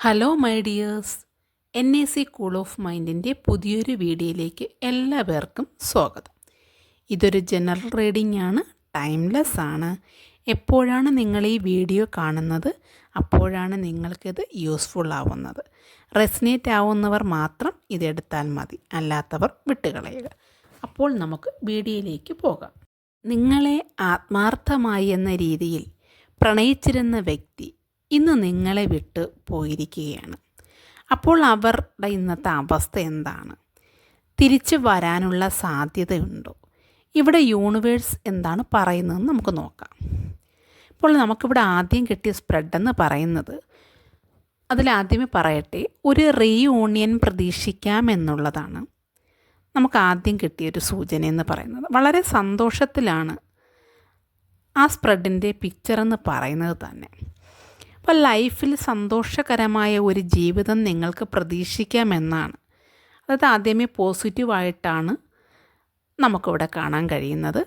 Hello my dears N A C cool of മൈൻഡിന്റെ പുതിയൊരു വീഡിയോയിലേക്ക് എല്ലാവർക്കും സ്വാഗതം. ഇതൊരു ജനറൽ റീഡിംഗ് ആണ് ടൈംലെസ് ആണ്. എപ്പോഴാണ് നിങ്ങൾ ഈ വീഡിയോ കാണുന്നത്? അപ്പോഴാണ് നിങ്ങൾക്കിത് യൂസ്ഫുൾ ആവുന്നത്. റെസിനേറ്റ് ആവുന്നവർ മാത്രം ഇതെടുത്താൽ മതി അല്ലാത്തവർ വിട്ടുകളയുക. അപ്പോൾ നമുക്ക് വീഡിയോയിലേക്ക് പോകാം. നിങ്ങളെ ആത്മാർത്ഥമായി എന്ന രീതിയിൽ പ്രണയിച്ചിരുന്ന വ്യക്തി ഇന്ന് നിങ്ങളെ വിട്ട് പോയിരിക്കുകയാണ്. അപ്പോൾ അവരുടെ ഇന്നത്തെ അവസ്ഥ എന്താണ്? തിരിച്ചു വരാനുള്ള സാധ്യതയുണ്ടോ? ഇവിടെ യൂണിവേഴ്സ് എന്താണ് പറയുന്നതെന്ന് നമുക്ക് നോക്കാം. ഇപ്പോൾ നമുക്കിവിടെ ആദ്യം കിട്ടിയ സ്പ്രെഡ് എന്ന് പറയുന്നത് അതിലാദ്യമേ പറയട്ടെ ഒരു റീയൂണിയൻ പ്രതീക്ഷിക്കാം എന്നുള്ളതാണ്. നമുക്ക് ആദ്യം കിട്ടിയൊരു സൂചന എന്ന് പറയുന്നത്. വളരെ സന്തോഷത്തിലാണ് ആ സ്പ്രെഡിന്റെ പിക്ചർ എന്ന് പറയുന്നത് തന്നെ. അപ്പോൾ ലൈഫിൽ സന്തോഷകരമായ ഒരു ജീവിതം നിങ്ങൾക്ക് പ്രതീക്ഷിക്കാമെന്നാണ്. അതായത് ആദ്യമേ പോസിറ്റീവായിട്ടാണ് നമുക്കിവിടെ കാണാൻ കഴിയുന്നത്.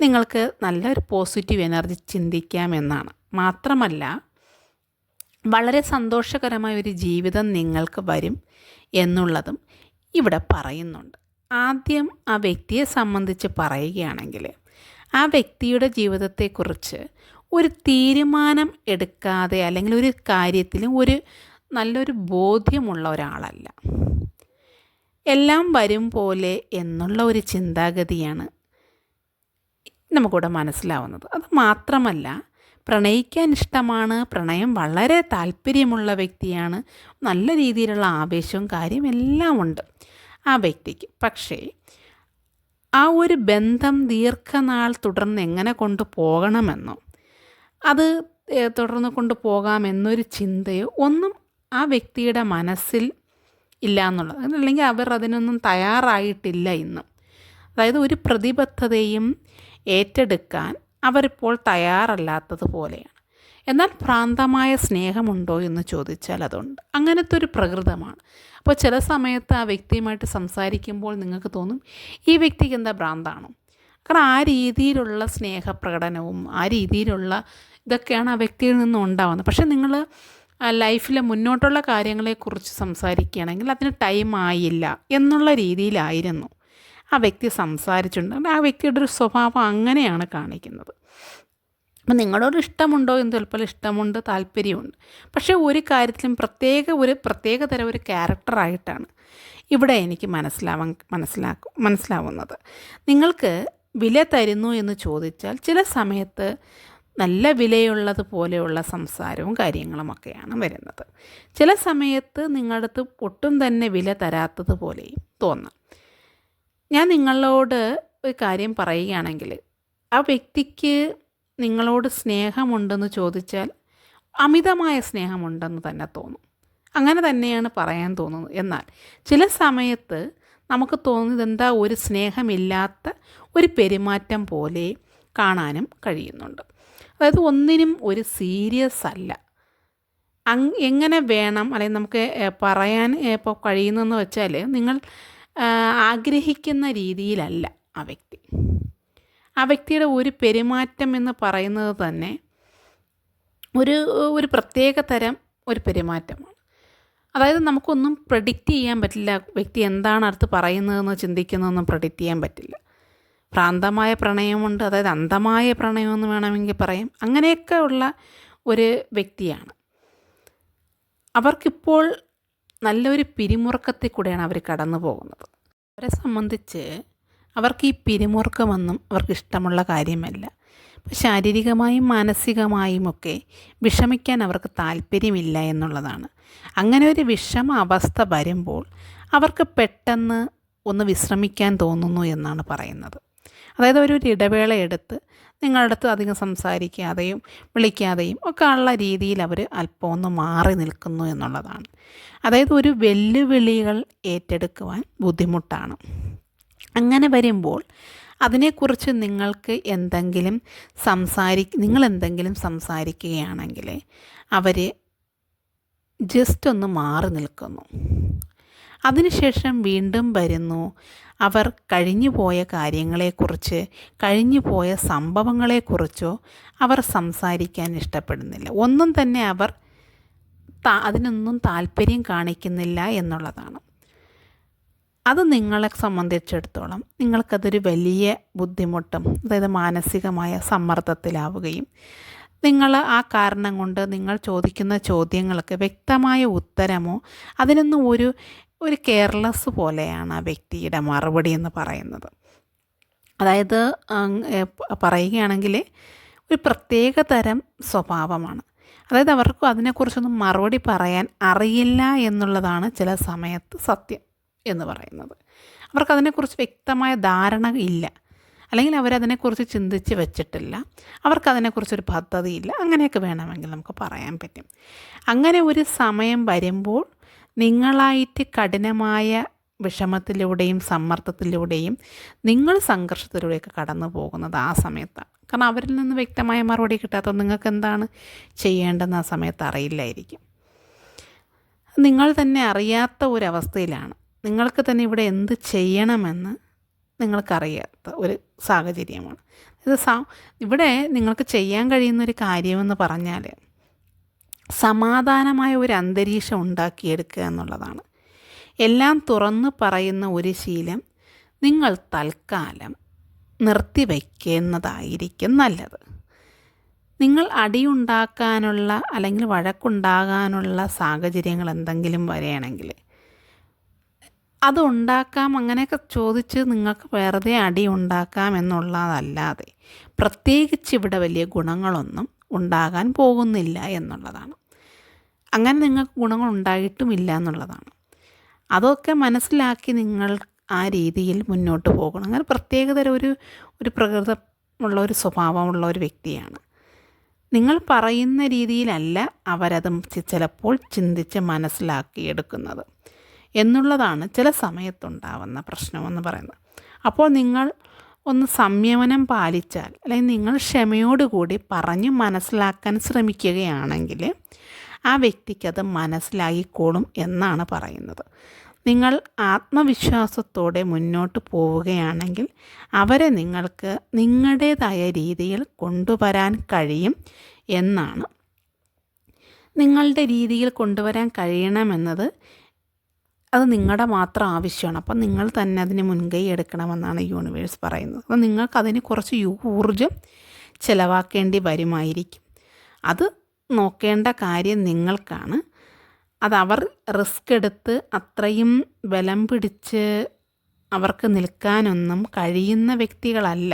നിങ്ങൾക്ക് നല്ലൊരു പോസിറ്റീവ് എനർജി ചിന്തിക്കാമെന്നാണ്. മാത്രമല്ല വളരെ സന്തോഷകരമായ ഒരു ജീവിതം നിങ്ങൾക്ക് വരും എന്നുള്ളതും ഇവിടെ പറയുന്നുണ്ട്. ആദ്യം ആ വ്യക്തിയെ സംബന്ധിച്ച് പറയുകയാണെങ്കിൽ ആ വ്യക്തിയുടെ ജീവിതത്തെക്കുറിച്ച് ഒരു തീരുമാനം എടുക്കാതെ അല്ലെങ്കിൽ ഒരു കാര്യത്തിലും ഒരു നല്ലൊരു ബോധ്യമുള്ള ഒരാളല്ല. എല്ലാം വരും പോലെ എന്നുള്ള ഒരു ചിന്താഗതിയാണ് നമുക്കിവിടെ മനസ്സിലാവുന്നത്. അത് മാത്രമല്ല പ്രണയിക്കാൻ ഇഷ്ടമാണ് പ്രണയം വളരെ താല്പര്യമുള്ള വ്യക്തിയാണ് നല്ല രീതിയിലുള്ള ആവേശവും കാര്യം എല്ലാം ഉണ്ട് ആ വ്യക്തിക്ക്. പക്ഷേ ആ ഒരു ബന്ധം ദീർഘനാൾ തുടർന്ന് എങ്ങനെ കൊണ്ടുപോകണമെന്നോ അത് തുടർന്ന് കൊണ്ട് പോകാമെന്നൊരു ചിന്തയോ ഒന്നും ആ വ്യക്തിയുടെ മനസ്സിൽ ഇല്ല എന്നുള്ളത്. അല്ലെങ്കിൽ അവർ അതിനൊന്നും തയ്യാറായിട്ടില്ല ഇന്നും. അതായത് ഒരു പ്രതിബദ്ധതയും ഏറ്റെടുക്കാൻ അവരിപ്പോൾ തയ്യാറല്ലാത്തതുപോലെയാണ് എന്നാൽ ഭ്രാന്തമായ സ്നേഹമുണ്ടോ എന്ന് ചോദിച്ചാൽ അതുണ്ട്. അങ്ങനത്തെ ഒരു പ്രകൃതമാണ്. അപ്പോൾ ചില സമയത്ത് ആ വ്യക്തിയുമായിട്ട് സംസാരിക്കുമ്പോൾ നിങ്ങൾക്ക് തോന്നും ഈ വ്യക്തിക്ക് എന്താ ഭ്രാന്താണോ? കാരണം ആ രീതിയിലുള്ള സ്നേഹപ്രകടനവും ആ രീതിയിലുള്ള ഇതൊക്കെയാണ് ആ വ്യക്തിയിൽ നിന്നും ഉണ്ടാവുന്നത്. പക്ഷേ നിങ്ങൾ ലൈഫിലെ മുന്നോട്ടുള്ള കാര്യങ്ങളെക്കുറിച്ച് സംസാരിക്കുകയാണെങ്കിൽ അതിന് ടൈം ആയില്ല എന്നുള്ള രീതിയിലായിരുന്നു ആ വ്യക്തി സംസാരിച്ചിട്ടുണ്ട് ആ വ്യക്തിയുടെ ഒരു സ്വഭാവം അങ്ങനെയാണ് കാണിക്കുന്നത്. അപ്പം നിങ്ങളോട് ഇഷ്ടമുണ്ടോ എന്ന് ചിലപ്പോൾ ഇഷ്ടമുണ്ട് താല്പര്യമുണ്ട്. പക്ഷേ ഒരു കാര്യത്തിലും പ്രത്യേക ഒരു പ്രത്യേക തരം ഒരു ക്യാരക്ടറായിട്ടാണ് ഇവിടെ എനിക്ക് മനസ്സിലാവാൻ മനസ്സിലാക്കും മനസ്സിലാവുന്നത്. നിങ്ങൾക്ക് വില തരുന്നു എന്ന് ചോദിച്ചാൽ ചില സമയത്ത് നല്ല വിലയുള്ളത് പോലെയുള്ള സംസാരവും കാര്യങ്ങളുമൊക്കെയാണ് വരുന്നത്. ചില സമയത്ത് നിങ്ങളടുത്ത് ഒട്ടും തന്നെ വില തരാത്തത് പോലെയും തോന്നാം. ഞാൻ നിങ്ങളോട് ഒരു കാര്യം പറയുകയാണെങ്കിൽ ആ വ്യക്തിക്ക് നിങ്ങളോട് സ്നേഹമുണ്ടെന്ന് ചോദിച്ചാൽ അമിതമായ സ്നേഹമുണ്ടെന്ന് തന്നെ തോന്നും. അങ്ങനെ തന്നെയാണ് പറയാൻ തോന്നുന്നത്. എന്നാൽ ചില സമയത്ത് നമുക്ക് തോന്നുന്നത് എന്താ ഒരു സ്നേഹമില്ലാത്ത ഒരു പെരുമാറ്റം പോലെ കാണാനും കഴിയുന്നുണ്ട്. അതായത് ഒന്നിനും ഒരു സീരിയസ് അല്ല. അങ് എങ്ങനെ വേണം അല്ലെങ്കിൽ നമുക്ക് പറയാൻ ഇപ്പോൾ കഴിയുന്നതെന്ന് വെച്ചാൽ നിങ്ങൾ ആഗ്രഹിക്കുന്ന രീതിയിലല്ല ആ വ്യക്തി. ആ വ്യക്തിയുടെ ഒരു പെരുമാറ്റം എന്ന് പറയുന്നത് തന്നെ ഒരു ഒരു പ്രത്യേക തരം ഒരു പെരുമാറ്റമാണ്. അതായത് നമുക്കൊന്നും പ്രഡിക്റ്റ് ചെയ്യാൻ പറ്റില്ല വ്യക്തി എന്താണ് അടുത്ത് പറയുന്നതെന്ന് ചിന്തിക്കുന്നതെന്നും പ്രഡിക്റ്റ് ചെയ്യാൻ പറ്റില്ല. ഭ്രാന്തമായ പ്രണയമുണ്ട് അതായത് അന്ധമായ പ്രണയമെന്ന് വേണമെങ്കിൽ പറയാം. അങ്ങനെയൊക്കെ ഉള്ള ഒരു വ്യക്തിയാണ്. അവർക്കിപ്പോൾ നല്ലൊരു പിരിമുറുക്കത്തിൽ കൂടെയാണ് അവർ കടന്നു പോകുന്നത്. അവരെ സംബന്ധിച്ച് അവർക്ക് ഈ പിരിമുറുക്കമൊന്നും അവർക്ക് ഇഷ്ടമുള്ള കാര്യമല്ല. ശാരീരികമായും മാനസികമായും ഒക്കെ വിഷമിക്കാൻ അവർക്ക് താല്പര്യമില്ല എന്നുള്ളതാണ്. അങ്ങനെ ഒരു വിഷമ അവസ്ഥ വരുമ്പോൾ അവർക്ക് പെട്ടെന്ന് ഒന്ന് വിശ്രമിക്കാൻ തോന്നുന്നു എന്നാണ് പറയുന്നത്. അതായത് ഒരു ഇടവേള എടുത്ത് നിങ്ങളുടെ അടുത്ത് അധികം സംസാരിക്കാതെയും വിളിക്കാതെയും ഒക്കെ ഉള്ള രീതിയിൽ അവർ അല്പം ഒന്ന് മാറി നിൽക്കുന്നു എന്നുള്ളതാണ്. അതായത് ഒരു വെല്ലുവിളികൾ ഏറ്റെടുക്കുവാൻ ബുദ്ധിമുട്ടാണ്. അങ്ങനെ വരുമ്പോൾ അതിനെക്കുറിച്ച് നിങ്ങൾക്ക് എന്തെങ്കിലും സംസാരി നിങ്ങൾ എന്തെങ്കിലും സംസാരിക്കുകയാണെങ്കിൽ അവർ ജസ്റ്റ് ഒന്ന് മാറി നിൽക്കുന്നു. അതിനുശേഷം വീണ്ടും വരുന്നു. അവർ കഴിഞ്ഞുപോയ കാര്യങ്ങളെക്കുറിച്ച് കഴിഞ്ഞുപോയ സംഭവങ്ങളെക്കുറിച്ചോ അവർ സംസാരിക്കാൻ ഇഷ്ടപ്പെടുന്നില്ല. ഒന്നും തന്നെ അവർ അതിനൊന്നും താല്പര്യം കാണിക്കുന്നില്ല എന്നുള്ളതാണ്. അത് നിങ്ങളെ സംബന്ധിച്ചിടത്തോളം നിങ്ങൾക്കതൊരു വലിയ ബുദ്ധിമുട്ടും അതായത് മാനസികമായ സമ്മർദ്ദത്തിലാവുകയും നിങ്ങൾ ആ കാരണം കൊണ്ട് നിങ്ങൾ ചോദിക്കുന്ന ചോദ്യങ്ങൾക്ക് വ്യക്തമായ ഉത്തരമോ അതിനൊന്നും ഒരു ഒരു കെയർലെസ് പോലെയാണ് ആ വ്യക്തിയുടെ മറുപടി എന്ന് പറയുന്നത്. അതായത് പറയുകയാണെങ്കിൽ ഒരു പ്രത്യേക തരം സ്വഭാവമാണ്. അതായത് അവർക്കും അതിനെക്കുറിച്ചൊന്നും മറുപടി പറയാൻ അറിയില്ല എന്നുള്ളതാണ് ചില സമയത്ത് സത്യം എന്ന് പറയുന്നത്. അവർക്കതിനെക്കുറിച്ച് വ്യക്തമായ ധാരണ ഇല്ല. അല്ലെങ്കിൽ അവരതിനെക്കുറിച്ച് ചിന്തിച്ച് വെച്ചിട്ടില്ല. അവർക്കതിനെക്കുറിച്ചൊരു പദ്ധതിയില്ല. അങ്ങനെയൊക്കെ വേണമെങ്കിൽ നമുക്ക് പറയാൻ പറ്റും. അങ്ങനെ ഒരു സമയം വരുമ്പോൾ നിങ്ങളായിട്ട് കഠിനമായ വിഷമത്തിലൂടെയും സമ്മർദ്ദത്തിലൂടെയും നിങ്ങൾ സംഘർഷത്തിലൂടെയൊക്കെ കടന്നു പോകുന്നത് ആ സമയത്താണ്. കാരണം അവരിൽ നിന്ന് വ്യക്തമായ മറുപടി കിട്ടാത്തത് നിങ്ങൾക്ക് എന്താണ് ചെയ്യേണ്ടതെന്ന് ആ സമയത്ത് അറിയില്ലായിരിക്കും. നിങ്ങൾ തന്നെ അറിയാത്ത ഒരവസ്ഥയിലാണ്. നിങ്ങൾക്ക് തന്നെ ഇവിടെ എന്ത് ചെയ്യണമെന്ന് നിങ്ങൾക്കറിയാത്ത ഒരു സാഹചര്യമാണ്. ഇത് ഇവിടെ നിങ്ങൾക്ക് ചെയ്യാൻ കഴിയുന്ന ഒരു കാര്യമെന്ന് പറഞ്ഞാൽ സമാധാനമായ ഒരു അന്തരീക്ഷം ഉണ്ടാക്കിയെടുക്കുക എന്നുള്ളതാണ്. എല്ലാം തുറന്നു പറയുന്ന ഒരു ശീലം നിങ്ങൾ തൽക്കാലം നിർത്തിവയ്ക്കുന്നതായിരിക്കും നല്ലത്. നിങ്ങൾ അടിയുണ്ടാക്കാനുള്ള അല്ലെങ്കിൽ വഴക്കുണ്ടാകാനുള്ള സാഹചര്യങ്ങൾ എന്തെങ്കിലും വരികയാണെങ്കിൽ അത് ഉണ്ടാക്കാം അങ്ങനെയൊക്കെ ചോദിച്ച് നിങ്ങൾക്ക് വെറുതെ അടി ഉണ്ടാക്കാം എന്നുള്ളതല്ലാതെ പ്രത്യേകിച്ച് ഇവിടെ വലിയ ഗുണങ്ങളൊന്നും ഉണ്ടാകാൻ പോകുന്നില്ല എന്നുള്ളതാണ്. അങ്ങനെ നിങ്ങൾക്ക് ഗുണങ്ങൾ ഉണ്ടായിട്ടുമില്ല എന്നുള്ളതാണ്. അതൊക്കെ മനസ്സിലാക്കി നിങ്ങൾ ആ രീതിയിൽ മുന്നോട്ട് പോകണം. അങ്ങനെ പ്രത്യേകതരം ഒരു ഒരു പ്രകൃതമുള്ള ഒരു സ്വഭാവമുള്ള ഒരു വ്യക്തിയാണ്. നിങ്ങൾ പറയുന്ന രീതിയിലല്ല അവരത് ചിലപ്പോൾ ചിന്തിച്ച് മനസ്സിലാക്കിയെടുക്കുന്നത് എന്നുള്ളതാണ് ചില സമയത്തുണ്ടാവുന്ന പ്രശ്നമെന്ന് പറയുന്നത്. അപ്പോൾ നിങ്ങൾ ഒന്ന് സംയമനം പാലിച്ചാൽ അല്ലെങ്കിൽ നിങ്ങൾ ക്ഷമയോടുകൂടി പറഞ്ഞ് മനസ്സിലാക്കാൻ ശ്രമിക്കുകയാണെങ്കിൽ ആ വ്യക്തിക്കത് മനസ്സിലായിക്കോളും എന്നാണ് പറയുന്നത്. നിങ്ങൾ ആത്മവിശ്വാസത്തോടെ മുന്നോട്ട് പോവുകയാണെങ്കിൽ അവരെ നിങ്ങൾക്ക് നിങ്ങളുടേതായ രീതിയിൽ കൊണ്ടുവരാൻ കഴിയും എന്നാണ്. നിങ്ങളുടെ രീതിയിൽ കൊണ്ടുവരാൻ കഴിയണമെന്നത് അത് നിങ്ങളുടെ മാത്രം ആവശ്യമാണ്. അപ്പം നിങ്ങൾ തന്നെ അതിന് മുൻകൈ എടുക്കണമെന്നാണ് യൂണിവേഴ്സ് പറയുന്നത്. അപ്പോൾ നിങ്ങൾക്ക് അതിന് കുറച്ച് ഊർജം ചിലവാക്കേണ്ടി വരുമായിരിക്കും. അത് നോക്കേണ്ട കാര്യം നിങ്ങൾക്കാണ്. അത് അവർ റിസ്ക് എടുത്ത് അത്രയും ബലം പിടിച്ച് അവർക്ക് നിൽക്കാനൊന്നും കഴിയുന്ന വ്യക്തികളല്ല.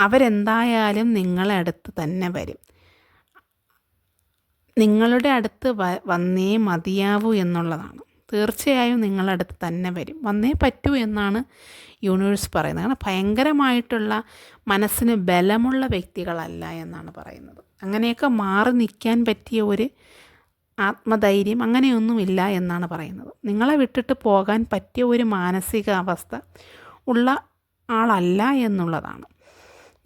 അവരെന്തായാലും നിങ്ങളെ അടുത്ത് തന്നെ വരും. നിങ്ങളുടെ അടുത്ത് വന്നേ മതിയാവൂ എന്നുള്ളതാണ്. തീർച്ചയായും നിങ്ങളുടെ അടുത്ത് തന്നെ വരും. വന്നേ പറ്റൂ എന്നാണ് യൂണിവേഴ്സ് പറയുന്നത്. കാരണം ഭയങ്കരമായിട്ടുള്ള മനസ്സിന് ബലമുള്ള വ്യക്തികളല്ല എന്നാണ് പറയുന്നത്. അങ്ങനെയൊക്കെ മാറി നിൽക്കാൻ പറ്റിയ ഒരു ആത്മധൈര്യം അങ്ങനെയൊന്നുമില്ല എന്നാണ് പറയുന്നത്. നിങ്ങളെ വിട്ടിട്ട് പോകാൻ പറ്റിയ ഒരു മാനസികാവസ്ഥ ഉള്ള ആളല്ല എന്നുള്ളതാണ്.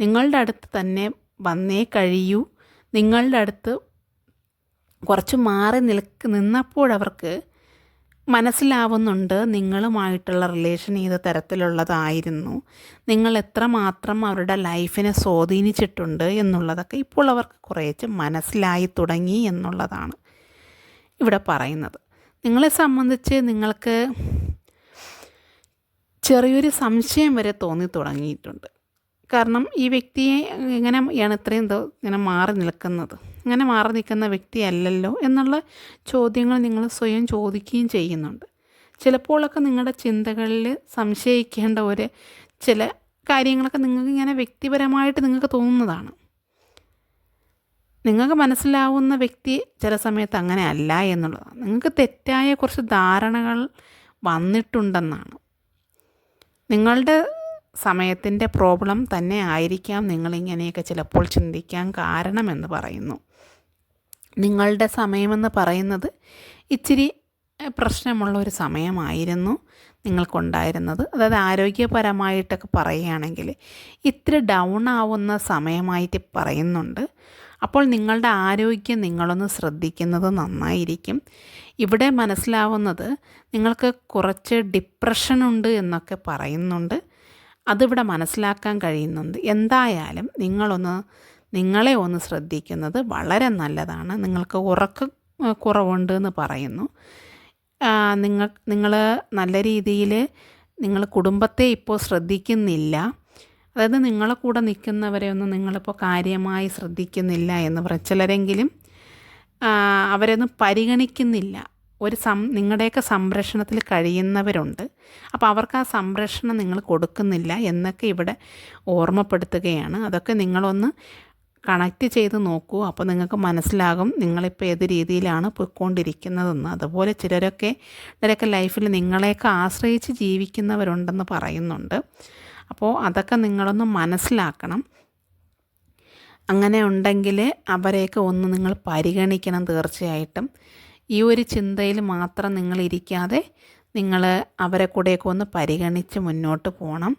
നിങ്ങളുടെ അടുത്ത് തന്നെ വന്നേ കഴിയൂ. നിങ്ങളുടെ അടുത്ത് കുറച്ച് മാറി നിൽക്ക് നിന്നപ്പോഴവർക്ക് മനസ്സിലാവുന്നുണ്ട് നിങ്ങളുമായിട്ടുള്ള റിലേഷൻ ഏത് തരത്തിലുള്ളതായിരുന്നു. നിങ്ങൾ എത്രമാത്രം അവരുടെ ലൈഫിനെ സ്വാധീനിച്ചിട്ടുണ്ട് എന്നുള്ളതൊക്കെ ഇപ്പോൾ അവർക്ക് കുറേച്ച് മനസ്സിലായി തുടങ്ങി എന്നുള്ളതാണ് ഇവിടെ പറയുന്നത്. നിങ്ങളെ സംബന്ധിച്ച് നിങ്ങൾക്ക് ചെറിയൊരു സംശയം വരെ തോന്നി തുടങ്ങിയിട്ടുണ്ട്. കാരണം ഈ വ്യക്തിയെ എങ്ങനെയാണ് ഇത്രയും ഇങ്ങനെ മാറി നിൽക്കുന്നത്. ഇങ്ങനെ മാറി നിൽക്കുന്ന വ്യക്തിയല്ലല്ലോ എന്നുള്ള ചോദ്യങ്ങൾ നിങ്ങൾ സ്വയം ചോദിക്കുകയും ചെയ്യുന്നുണ്ട്. ചിലപ്പോഴൊക്കെ നിങ്ങളുടെ ചിന്തകളിൽ സംശയിക്കേണ്ട ഒരു ചില കാര്യങ്ങളൊക്കെ നിങ്ങൾക്ക് ഇങ്ങനെ വ്യക്തിപരമായിട്ട് നിങ്ങൾക്ക് തോന്നുന്നതാണ്. നിങ്ങൾക്ക് മനസ്സിലാവുന്ന വ്യക്തി ചില സമയത്ത് അങ്ങനെ അല്ല എന്നുള്ളതാണ്. നിങ്ങൾക്ക് തെറ്റായ കുറച്ച് ധാരണകൾ വന്നിട്ടുണ്ടെന്നാണ്. നിങ്ങളുടെ സമയത്തിന്റെ പ്രോബ്ലം തന്നെ ആയിരിക്കാം നിങ്ങളിങ്ങനെയൊക്കെ ചിലപ്പോൾ ചിന്തിക്കാൻ കാരണമെന്ന് പറയുന്നു. നിങ്ങളുടെ സമയമെന്ന് പറയുന്നത് ഇച്ചിരി പ്രശ്നമുള്ള ഒരു സമയമായിരുന്നു നിങ്ങൾക്കുണ്ടായിരുന്നത്. അതായത് ആരോഗ്യപരമായിട്ടൊക്കെ പറയുകയാണെങ്കിൽ ഇത്ര ഡൗൺ ആവുന്ന സമയമായിട്ട് പറയുന്നുണ്ട്. അപ്പോൾ നിങ്ങളുടെ ആരോഗ്യം നിങ്ങളൊന്ന് ശ്രദ്ധിക്കുന്നത് നന്നായിരിക്കും. ഇവിടെ മനസ്സിലാവുന്നത് നിങ്ങൾക്ക് കുറച്ച് ഡിപ്രഷനുണ്ട് എന്നൊക്കെ പറയുന്നുണ്ട്. അതിവിടെ മനസ്സിലാക്കാൻ കഴിയുന്നുണ്ട്. എന്തായാലും നിങ്ങളൊന്ന് നിങ്ങളെ ഒന്ന് ശ്രദ്ധിക്കുന്നത് വളരെ നല്ലതാണ്. നിങ്ങൾക്ക് ഉറക്ക കുറവുണ്ട് എന്ന് പറയുന്നു. നിങ്ങൾ നിങ്ങൾ നല്ല രീതിയിൽ നിങ്ങൾ കുടുംബത്തെ ഇപ്പോൾ ശ്രദ്ധിക്കുന്നില്ല. അതായത് നിങ്ങളെ കൂടെ നിൽക്കുന്നവരെ ഒന്നും നിങ്ങളിപ്പോൾ കാര്യമായി ശ്രദ്ധിക്കുന്നില്ല എന്ന് പറയും ചിലരെങ്കിലും അവരൊന്നും പരിഗണിക്കുന്നില്ല. ഒരു സം നിങ്ങളുടെയൊക്കെ സംരക്ഷണത്തിൽ കഴിയുന്നവരുണ്ട്. അപ്പോൾ അവർക്ക് ആ സംരക്ഷണം നിങ്ങൾ കൊടുക്കുന്നില്ല എന്നൊക്കെ ഇവിടെ ഓർമ്മപ്പെടുത്തുകയാണ്. അതൊക്കെ നിങ്ങളൊന്ന് കണക്റ്റ് ചെയ്ത് നോക്കൂ. അപ്പോൾ നിങ്ങൾക്ക് മനസ്സിലാകും നിങ്ങളിപ്പോൾ ഏത് രീതിയിലാണ് പോയിക്കൊണ്ടിരിക്കുന്നതെന്ന്. അതുപോലെ ചിലരൊക്കെ ചിലരൊക്കെ ലൈഫിൽ നിങ്ങളെയൊക്കെ ആശ്രയിച്ച് ജീവിക്കുന്നവരുണ്ടെന്ന് പറയുന്നുണ്ട്. അപ്പോൾ അതൊക്കെ നിങ്ങളൊന്ന് മനസ്സിലാക്കണം. അങ്ങനെ ഉണ്ടെങ്കിൽ അവരെയൊക്കെ ഒന്ന് നിങ്ങൾ പരിഗണിക്കണം തീർച്ചയായിട്ടും. ഈ ഒരു ചിന്തയിൽ മാത്രം നിങ്ങൾ ഇരിക്കാതെ നിങ്ങൾ അവരെ കൂടെയൊക്കെ ഒന്ന് പരിഗണിച്ച് മുന്നോട്ട് പോകണം.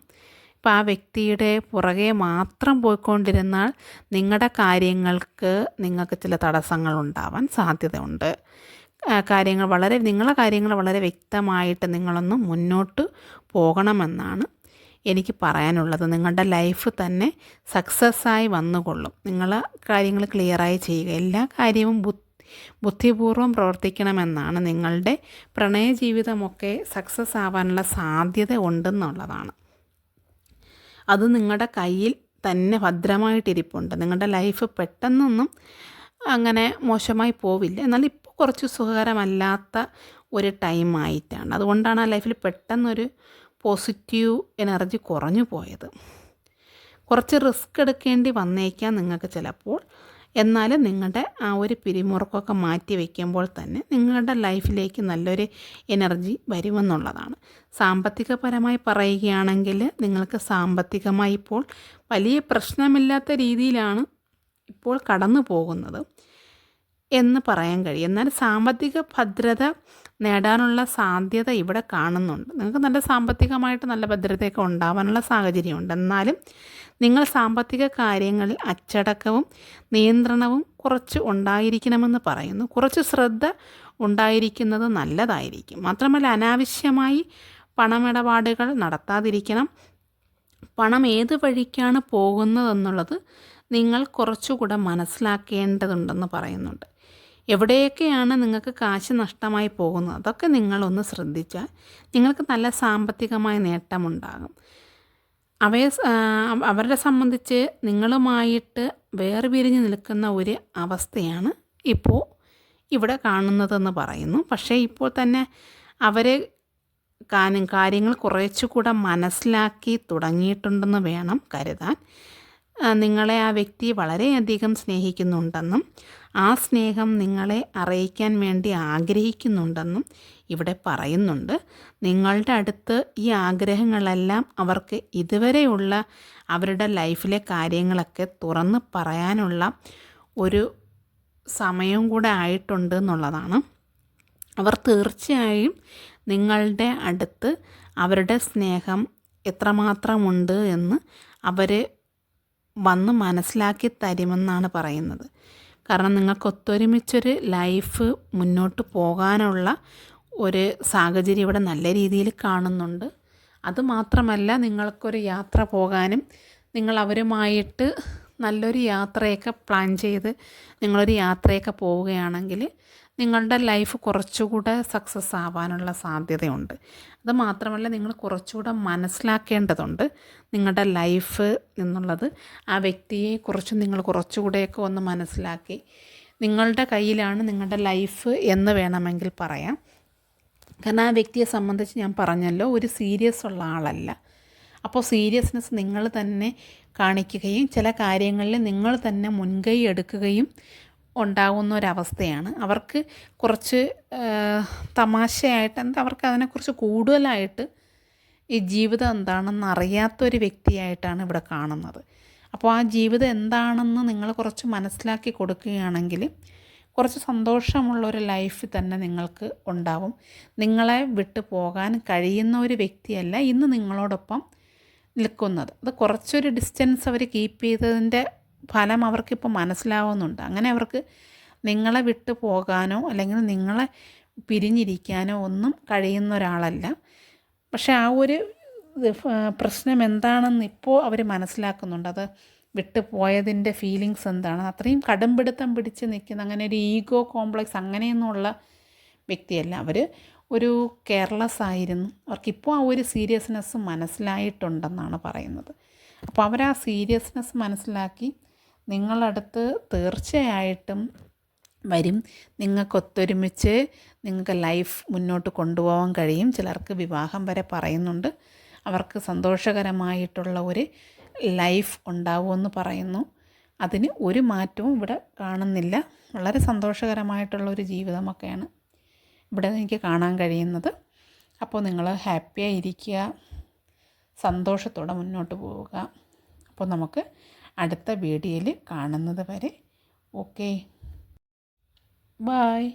ഇപ്പോൾ ആ വ്യക്തിയുടെ പുറകെ മാത്രം പോയിക്കൊണ്ടിരുന്നാൽ നിങ്ങളുടെ കാര്യങ്ങൾക്ക് നിങ്ങൾക്ക് ചില തടസ്സങ്ങൾ ഉണ്ടാവാൻ സാധ്യതയുണ്ട്. കാര്യങ്ങൾ വളരെ നിങ്ങളെ കാര്യങ്ങൾ വളരെ വ്യക്തമായിട്ട് നിങ്ങളൊന്ന് മുന്നോട്ട് പോകണമെന്നാണ് എനിക്ക് പറയാനുള്ളത്. നിങ്ങളുടെ ലൈഫ് തന്നെ സക്സസ്സായി വന്നുകൊള്ളും. നിങ്ങൾ കാര്യങ്ങൾ ക്ലിയറായി ചെയ്യുക. എല്ലാ കാര്യവും ബുദ്ധി ബുദ്ധിപൂർവം പ്രവർത്തിക്കണമെന്നാണ് നിങ്ങളുടെ പ്രണയ ജീവിതമൊക്കെ സക്സസ് ആവാനുള്ള സാധ്യത ഉണ്ടെന്നുള്ളതാണ്. അത് നിങ്ങളുടെ കയ്യിൽ തന്നെ ഭദ്രമായിട്ടിരിപ്പുണ്ട്. നിങ്ങളുടെ ലൈഫ് പെട്ടെന്നൊന്നും അങ്ങനെ മോശമായി പോവില്ല. എന്നാൽ ഇപ്പോൾ കുറച്ച് സുഖകരമല്ലാത്ത ഒരു ടൈം ആയിട്ടാണ്. അതുകൊണ്ടാണ് ആ ലൈഫിൽ പെട്ടെന്നൊരു പോസിറ്റീവ് എനർജി കുറഞ്ഞു പോയത് കുറച്ച് റിസ്ക് എടുക്കേണ്ടി വന്നേക്കാം നിങ്ങൾക്ക് ചിലപ്പോൾ. എന്നാലും നിങ്ങളുടെ ആ ഒരു പിരിമുറുക്കമൊക്കെ മാറ്റി വയ്ക്കുമ്പോൾ തന്നെ നിങ്ങളുടെ ലൈഫിലേക്ക് നല്ലൊരു എനർജി വരുമെന്നുള്ളതാണ്. സാമ്പത്തികപരമായി പറയുകയാണെങ്കിൽ നിങ്ങൾക്ക് സാമ്പത്തികമായി ഇപ്പോൾ വലിയ പ്രശ്നമില്ലാത്ത രീതിയിലാണ് ഇപ്പോൾ കടന്നു പോകുന്നത് എന്ന് പറയാൻ കഴിയും. എന്നാൽ സാമ്പത്തിക ഭദ്രത നേടാനുള്ള സാധ്യത ഇവിടെ കാണുന്നുണ്ട്. നിങ്ങൾക്ക് നല്ല സാമ്പത്തികമായിട്ട് നല്ല ഭദ്രതയൊക്കെ ഉണ്ടാവാനുള്ള സാഹചര്യമുണ്ട്. എന്നാലും നിങ്ങൾ സാമ്പത്തിക കാര്യങ്ങളിൽ അച്ചടക്കവും നിയന്ത്രണവും കുറച്ച് ഉണ്ടായിരിക്കണമെന്ന് പറയുന്നു. കുറച്ച് ശ്രദ്ധ ഉണ്ടായിരിക്കുന്നത് നല്ലതായിരിക്കും. മാത്രമല്ല അനാവശ്യമായി പണമിടപാടുകൾ നടത്താതിരിക്കണം. പണം ഏത് വഴിക്കാണ് പോകുന്നതെന്നുള്ളത് നിങ്ങൾ കുറച്ചുകൂടെ മനസ്സിലാക്കേണ്ടതുണ്ടെന്ന് പറയുന്നുണ്ട്. എവിടെയൊക്കെയാണ് നിങ്ങൾക്ക് കാശ് നഷ്ടമായി പോകുന്നത്? അതൊക്കെ നിങ്ങളൊന്ന് ശ്രദ്ധിച്ചാൽ നിങ്ങൾക്ക് നല്ല സാമ്പത്തികമായ നേട്ടമുണ്ടാകും. അവയെ അവരെ സംബന്ധിച്ച് നിങ്ങളുമായിട്ട് വേർപിരിഞ്ഞ് നിൽക്കുന്ന ഒരു അവസ്ഥയാണ് ഇപ്പോൾ ഇവിടെ കാണുന്നതെന്ന് പറയുന്നു. പക്ഷേ ഇപ്പോൾ തന്നെ അവരെ കാര്യം കാര്യങ്ങൾ കുറച്ചുകൂടെ മനസ്സിലാക്കി തുടങ്ങിയിട്ടുണ്ടെന്ന് വേണം കരുതാൻ. നിങ്ങളെ ആ വ്യക്തി വളരെയധികം സ്നേഹിക്കുന്നുണ്ടെന്നും ആ സ്നേഹം നിങ്ങളെ അറിയിക്കാൻ വേണ്ടി ആഗ്രഹിക്കുന്നുണ്ടെന്നും ഇവിടെ പറയുന്നുണ്ട്. നിങ്ങളുടെ അടുത്ത് ഈ ആഗ്രഹങ്ങളെല്ലാം അവർക്ക് ഇതുവരെയുള്ള അവരുടെ ലൈഫിലെ കാര്യങ്ങളൊക്കെ തുറന്ന് പറയാനുള്ള ഒരു സമയം കൂടെ ആയിട്ടുണ്ട് എന്നുള്ളതാണ്. അവർ തീർച്ചയായും നിങ്ങളുടെ അടുത്ത് അവരുടെ സ്നേഹം എത്രമാത്രമുണ്ട് എന്ന് അവർ വന്ന് മനസ്സിലാക്കി തരുമെന്നാണ് പറയുന്നത്. കാരണം നിങ്ങൾക്ക് ഒത്തൊരുമിച്ചൊരു ലൈഫ് മുന്നോട്ട് പോകാനുള്ള ഒരു സാഹചര്യം ഇവിടെ നല്ല രീതിയിൽ കാണുന്നുണ്ട്. അതുമാത്രമല്ല നിങ്ങൾക്കൊരു യാത്ര പോകാനും നിങ്ങൾ അവരുമായിട്ട് നല്ലൊരു യാത്രയൊക്കെ പ്ലാൻ ചെയ്ത് നിങ്ങളൊരു യാത്രയൊക്കെ പോവുകയാണെങ്കിൽ നിങ്ങളുടെ ലൈഫ് കുറച്ചുകൂടെ സക്സസ് ആവാനുള്ള സാധ്യതയുണ്ട്. അത് മാത്രമല്ല നിങ്ങൾ കുറച്ചുകൂടെ മനസ്സിലാക്കേണ്ടതുണ്ട് നിങ്ങളുടെ ലൈഫ് എന്നുള്ളത്. ആ വ്യക്തിയെ കുറച്ച് നിങ്ങൾ കുറച്ചുകൂടെയൊക്കെ ഒന്ന് മനസ്സിലാക്കി. നിങ്ങളുടെ കയ്യിലാണ് നിങ്ങളുടെ ലൈഫ് എന്ന് വേണമെങ്കിൽ പറയാം. കാരണം ആ വ്യക്തിയെ സംബന്ധിച്ച് ഞാൻ പറഞ്ഞല്ലോ ഒരു സീരിയസ് ഉള്ള ആളല്ല. അപ്പോൾ സീരിയസ്നെസ് നിങ്ങൾ തന്നെ കാണിക്കുകയും ചില കാര്യങ്ങളിൽ നിങ്ങൾ തന്നെ മുൻകൈ എടുക്കുകയും ഉണ്ടാകുന്ന ഒരവസ്ഥയാണ് അവർക്ക് കുറച്ച് തമാശയായിട്ട് എന്താ അവർക്ക് അതിനെക്കുറിച്ച് കൂടുതലായിട്ട് ഈ ജീവിതം എന്താണെന്ന് അറിയാത്തൊരു വ്യക്തിയായിട്ടാണ് ഇവിടെ കാണുന്നത്. അപ്പോൾ ആ ജീവിതം എന്താണെന്ന് നിങ്ങൾ കുറച്ച് മനസ്സിലാക്കി കൊടുക്കുകയാണെങ്കിൽ കുറച്ച് സന്തോഷമുള്ള ഒരു ലൈഫ് തന്നെ നിങ്ങൾക്ക് ഉണ്ടാവും. നിങ്ങളെ വിട്ടു പോകാൻ കഴിയുന്ന ഒരു വ്യക്തിയല്ല ഇന്ന് നിങ്ങളോടൊപ്പം നിൽക്കുന്നത്. അത് കുറച്ചൊരു ഡിസ്റ്റൻസ് അവർ കീപ്പ് ചെയ്തതിന്റെ ഫലം അവർക്കിപ്പോൾ മനസ്സിലാവുന്നുണ്ട്. അങ്ങനെ അവർക്ക് നിങ്ങളെ വിട്ടു പോകാനോ അല്ലെങ്കിൽ നിങ്ങളെ പിരിഞ്ഞിരിക്കാനോ ഒന്നും കഴിയുന്ന ഒരാളല്ല. പക്ഷെ ആ ഒരു പ്രശ്നം എന്താണെന്ന് ഇപ്പോൾ അവർ മനസ്സിലാക്കുന്നുണ്ട്. അത് വിട്ടു പോയതിന്റെ ഫീലിങ്സ് എന്താണ്? അത്രയും കടുംപിടുത്തം പിടിച്ച് നിൽക്കുന്ന അങ്ങനെ ഒരു ഈഗോ കോംപ്ലക്സ് അങ്ങനെയൊന്നുമുള്ള വ്യക്തിയല്ല. അവർ ഒരു കെയർലെസ് ആയിരുന്നു. അവർക്കിപ്പോൾ ആ ഒരു സീരിയസ്നെസ് മനസ്സിലായിട്ടുണ്ടെന്നാണ് പറയുന്നത്. അപ്പോൾ അവർ ആ സീരിയസ്നെസ് മനസ്സിലാക്കി നിങ്ങളടുത്ത് തീർച്ചയായിട്ടും വരും. നിങ്ങൾക്കൊത്തൊരുമിച്ച് നിങ്ങൾക്ക് ലൈഫ് മുന്നോട്ട് കൊണ്ടുപോകാൻ കഴിയും. ചിലർക്ക് വിവാഹം വരെ പറയുന്നുണ്ട്. അവർക്ക് സന്തോഷകരമായിട്ടുള്ള ഒരു ലൈഫ് ഉണ്ടാവുമെന്ന് പറയുന്നു. അതിന് ഒരു മാറ്റവും ഇവിടെ കാണുന്നില്ല. വളരെ സന്തോഷകരമായിട്ടുള്ള ഒരു ജീവിതമൊക്കെയാണ് ഇവിടെ എനിക്ക് കാണാൻ കഴിയുന്നത്. അപ്പോൾ നിങ്ങൾ ഹാപ്പിയായിരിക്കുക സന്തോഷത്തോടെ മുന്നോട്ട് പോവുക. അപ്പോൾ നമുക്ക് അടുത്ത വീഡിയോയിൽ കാണുന്നത് വരെ ഓക്കെ. ബായ്